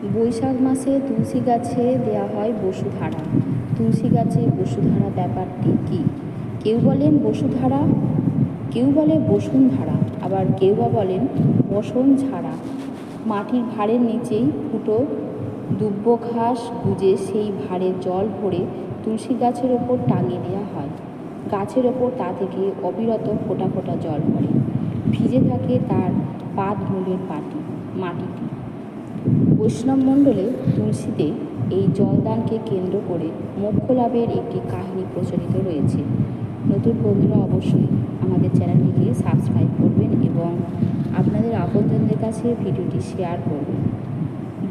বৈশাখ মাসে তুলসী গাছে দেওয়া হয় বসুধারা। তুলসী গাছে বসুধারা ব্যাপারটি কী? কেউ বলেন বসুধারা, কেউ বলে বসুন্ধরা, আবার কেউ বা বলেন বসন ঝাড়া মাটির ভাড়ের নিচেই ফুটো দুব্য ঘাস গুজে সেই ভাঁড়ে জল ভরে তুলসী গাছের ওপর টাঙিয়ে দেওয়া হয়। গাছের ওপর তা থেকে অবিরত ফোঁটা ফোঁটা জল পড়ে ভিজে থাকে তার পাত মূলের পাটি মাটিটি। বৈষ্ণব মণ্ডলে তুলসীতে এই জলদানকে কেন্দ্র করে মোক্ষ লাভের একটি কাহিনী প্রচলিত রয়েছে। নতুন বন্ধুরা অবশ্যই আমাদের চ্যানেলটিকে সাবস্ক্রাইব করবেন এবং আপনাদের আপনজনদের কাছে ভিডিওটি শেয়ার করবেন।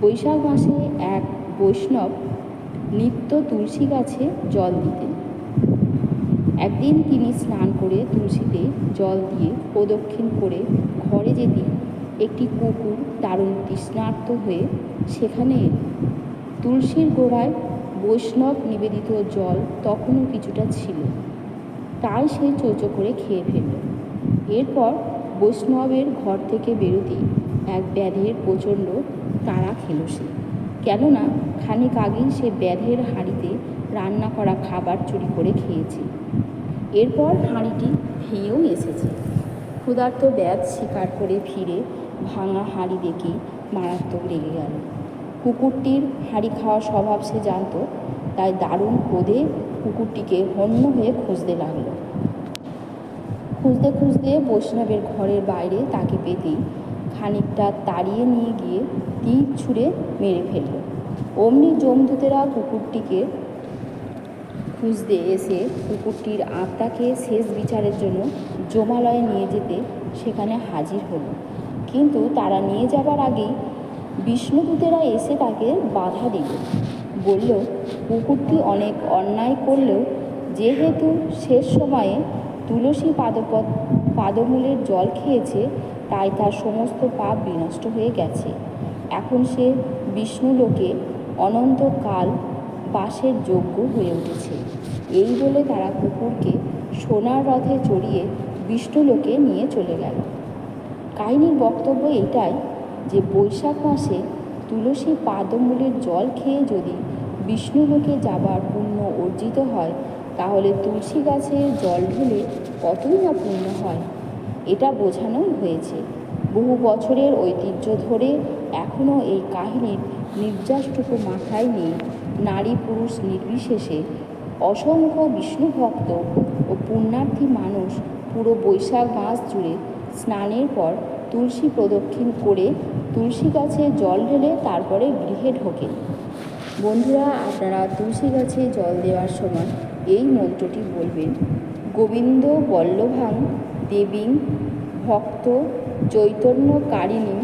বৈশাখ মাসে এক বৈষ্ণব নিত্য তুলসী গাছে জল দিতেন। একদিন তিনি স্নান করে তুলসীতে জল দিয়ে প্রদক্ষিণ করে ঘরে যেতে একটি কুকুর দারুণ তৃষ্ণার্ত হয়ে সেখানে তুলসীর গোড়ায় বৈষ্ণব নিবেদিত জল তখনও কিছুটা ছিল। তাই সে চোচো করে খেয়ে ফেলল। এরপর বৈষ্ণবের ঘর থেকে বেরোতেই এক ব্যাধের প্রচণ্ড তাড়া খেল সে। কেননা খানিক আগেই সে ব্যাধের হাঁড়িতে রান্না করা খাবার চুরি করে খেয়েছে। এরপর হাঁড়িটি ভেঙেও এসেছে। ক্ষুধার্ত ব্যাধ শিকার করে ফিরে ভাঙা হাঁড়ি দেখে মারাত্মক রেগে গেল। কুকুরটির হাঁড়ি খাওয়ার স্বভাব সে জানত, তাই দারুণ ক্রোধে কুকুরটিকে হন্য হয়ে খুঁজতে লাগল। খুঁজতে খুঁজতে বৈষ্ণবের ঘরের বাইরে তাকে পেতেই খানিকটা তাড়িয়ে নিয়ে গিয়ে তীর ছুঁড়ে মেরে ফেলল। অমনি জমদূতেরা কুকুরটিকে খুঁজতে এসে কুকুরটির আত্মাকে শেষ বিচারের জন্য জমালয়ে নিয়ে যেতে সেখানে হাজির হলো। কিন্তু তারা নিয়ে যাবার আগেই বিষ্ণুদূতেরা এসে তাকে বাধা দিল। বলল, কুকুরটি অনেক অন্যায় করলেও যেহেতু শেষ সময়ে তুলসী পাদপদ, পাদমূলের জল খেয়েছে, তাই তার সমস্ত পাপ বিনষ্ট হয়ে গেছে। এখন সে বিষ্ণুলোকে অনন্তকাল বাসের যোগ্য হয়ে উঠেছে। এই বলে তারা কুকুরকে সোনার রথে চড়িয়ে বিষ্ণুলোকে নিয়ে চলে গেল। কাহিনীর বক্তব্য এটাই যে বৈশাখ মাসে তুলসী পাদমূলের জল খেয়ে যদি বিষ্ণুলোকে যাবার পুণ্য অর্জিত হয়, তাহলে তুলসী গাছে জল ঢেলে কতই না পুণ্য হয়? এটা বোঝানোই হয়েছে। বহু বছরের ঐতিহ্য ধরে এখনও এই কাহিনীর নির্যাসটুকু মাথায় নিয়ে নারী পুরুষ নির্বিশেষে অসংখ্য বিষ্ণুভক্ত ও পুণ্যার্থী মানুষ পুরো বৈশাখ মাস জুড়ে স্নানের পর তুলসী প্রদক্ষিণ করে তুলসী গাছে জল ঢেলে তারপরে গৃহে ঢোকেন। বন্ধুরা, আপনারা তুলসী গাছে জল দেওয়ার সময় এই মন্ত্রটি বলবেন। গোবিন্দ বল্লভাং দেবীং ভক্ত চৈতন্যকারিণী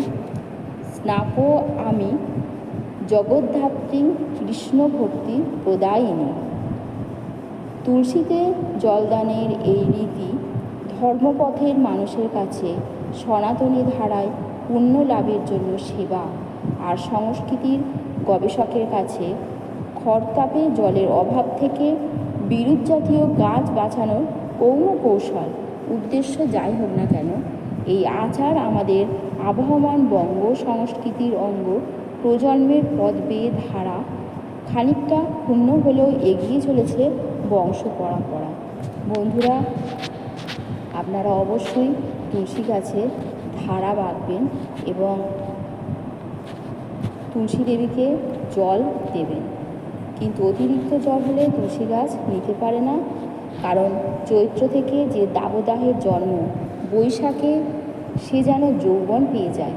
স্নাপ আমি জগদ্ধাত্রী কৃষ্ণ ভক্তি প্রদায়িনী। তুলসীতে জলদানের এই রীতি ধর্মপথের মানুষের কাছে সনাতনী ধারায় পুণ্য লাভের জন্য সেবা আর সংস্কৃতির গবেষকের কাছে খরতাপে জলের অভাব থেকে বিরুৎ জাতীয় গাছ বাঁচানোর কৌন কৌশল উদ্দেশ্য যাই হোক না কেন, এই আচার আমাদের আবহমান বঙ্গ সংস্কৃতির অঙ্গ প্রজন্মের পদ বেয়ে ধারা খানিকটা ক্ষুণ্ণ হলেও এগিয়ে চলেছে বংশ পরম্পরা। বন্ধুরা, আপনারা অবশ্যই তুলসী গাছে ধারা বাঁধবেন এবং তুলসী দেবীকে জল দেবেন। কিন্তু অতিরিক্ত জল হলে তুলসী গাছ নিতে পারে না। কারণ চৈত্র থেকে যে দাবদাহের জন্ম, বৈশাখে সে যেন যৌবন পেয়ে যায়।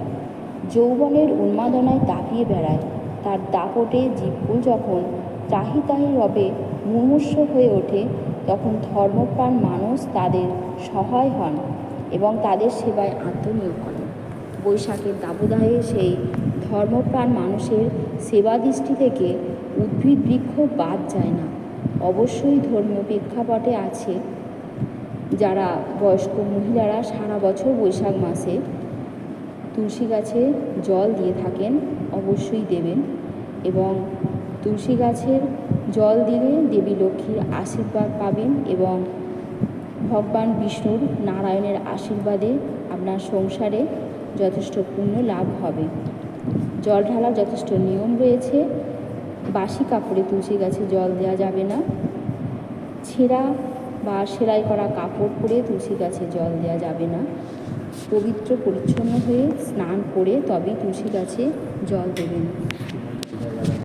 যৌবনের উন্মাদনায় দাপিয়ে বেড়ায়। তার দাপটে জীবকুল যখন তাহি তাহি রবে মুমূর্ষ হয়ে ওঠে, তখন ধর্মপ্রাণ মানুষ তাদের সহায় হন এবং তাদের সেবায় আত্মনিয়োগ করেন। বৈশাখের দাবদাহে সেই ধর্মপ্রাণ মানুষের সেবা দৃষ্টি থেকে উদ্ভিদ বৃক্ষ বাদ যায় না। অবশ্যই ধর্মীয় প্রেক্ষাপটে আছে যারা বয়স্ক মহিলারা সারা বছর বৈশাখ মাসে তুলসী গাছে জল দিয়ে থাকেন, অবশ্যই দেবেন। এবং তুলসী গাছের জল দিলে দেবী লক্ষ্মীর আশীর্বাদ পাবেন এবং ভগবান বিষ্ণুর নারায়ণের আশীর্বাদে আপনার সংসারে যথেষ্ট পুণ্য লাভ হবে। জল ঢালার যথেষ্ট নিয়ম রয়েছে। বাসি কাপড়ে তুলসী গাছে জল দেওয়া যাবে না। ছেঁড়া বা সেলাই করা কাপড় পরে তুলসী গাছে জল দেওয়া যাবে না। পবিত্র পরিচ্ছন্ন হয়ে স্নান করে তবেই তুলসী গাছে জল দেবেন।